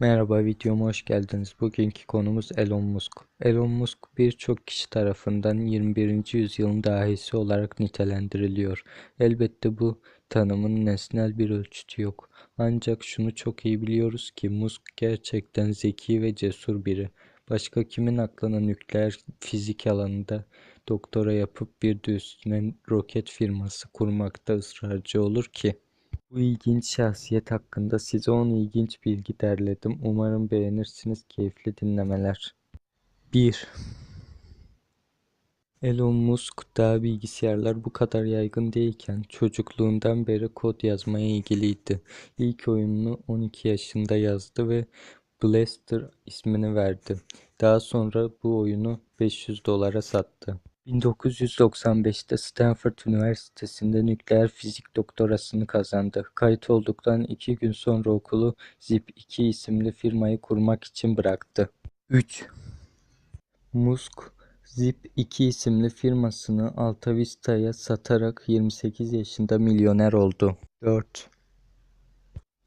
Merhaba videoma hoş geldiniz. Bugünkü konumuz Elon Musk. Elon Musk birçok kişi tarafından 21. yüzyılın dahisi olarak nitelendiriliyor. Elbette bu tanımın nesnel bir ölçütü yok. Ancak şunu çok iyi biliyoruz ki Musk gerçekten zeki ve cesur biri. Başka kimin aklına nükleer fizik alanında doktora yapıp bir de üstüne roket firması kurmakta ısrarcı olur ki? Bu ilginç şahsiyet hakkında size 10 ilginç bilgi derledim. Umarım beğenirsiniz. Keyifli dinlemeler. 1. Elon Musk daha bilgisayarlar bu kadar yaygın değilken çocukluğundan beri kod yazmaya ilgiliydi. İlk oyununu 12 yaşında yazdı ve Blaster ismini verdi. Daha sonra bu oyunu 500 dolara sattı. 1995'te Stanford Üniversitesi'nde nükleer fizik doktorasını kazandı. Kayıt olduktan iki gün sonra okulu Zip2 isimli firmayı kurmak için bıraktı. 3. Musk, Zip2 isimli firmasını Alta Vista'ya satarak 28 yaşında milyoner oldu. 4.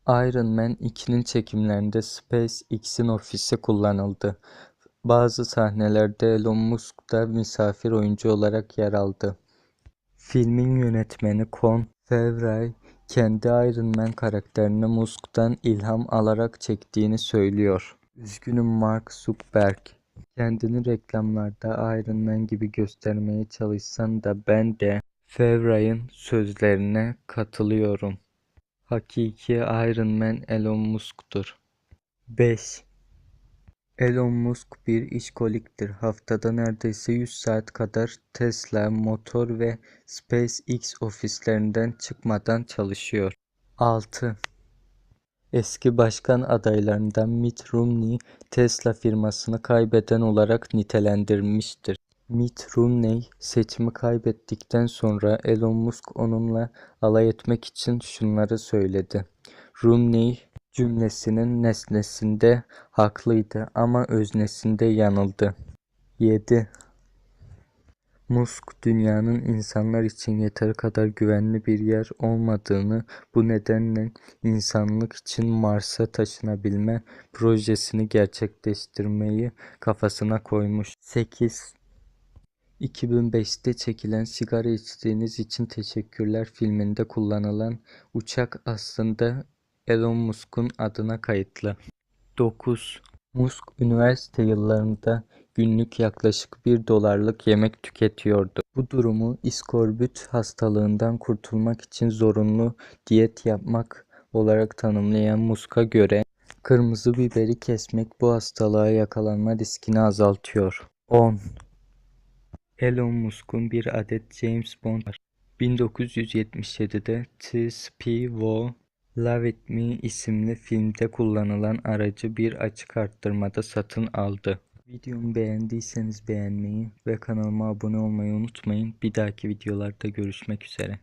Iron Man 2'nin çekimlerinde SpaceX'in ofisi kullanıldı. Bazı sahnelerde Elon Musk da misafir oyuncu olarak yer aldı. Filmin yönetmeni Con Favreau kendi Iron Man karakterini Musk'tan ilham alarak çektiğini söylüyor. Üzgünüm Mark Zuckerberg. Kendini reklamlarda Iron Man gibi göstermeye çalışsan da ben de Favreau'nun sözlerine katılıyorum. Hakiki Iron Man Elon Musk'tur. 5. Elon Musk bir işkoliktir. Haftada neredeyse 100 saat kadar Tesla, motor ve SpaceX ofislerinden çıkmadan çalışıyor. 6. Eski başkan adaylarından Mitt Romney Tesla firmasını kaybeden olarak nitelendirmiştir. Mitt Romney seçimi kaybettikten sonra Elon Musk onunla alay etmek için şunları söyledi. Romney cümlesinin nesnesinde haklıydı ama öznesinde yanıldı. 7. Musk dünyanın insanlar için yeteri kadar güvenli bir yer olmadığını bu nedenle insanlık için Mars'a taşınabilme projesini gerçekleştirmeyi kafasına koymuş. 8. 2005'te çekilen Sigara içtiğiniz için teşekkürler filminde kullanılan uçak aslında Elon Musk'un adına kayıtlı. 9. Musk üniversite yıllarında günlük yaklaşık 1 dolarlık yemek tüketiyordu. Bu durumu iskorbüt hastalığından kurtulmak için zorunlu diyet yapmak olarak tanımlayan Musk'a göre kırmızı biberi kesmek bu hastalığa yakalanma riskini azaltıyor. 10. Elon Musk'un bir adet James Bond var. 1977'de T-Spy Love It Me isimli filmde kullanılan aracı bir açık arttırmada satın aldı. Videomu beğendiyseniz beğenmeyi ve kanalıma abone olmayı unutmayın. Bir dahaki videolarda görüşmek üzere.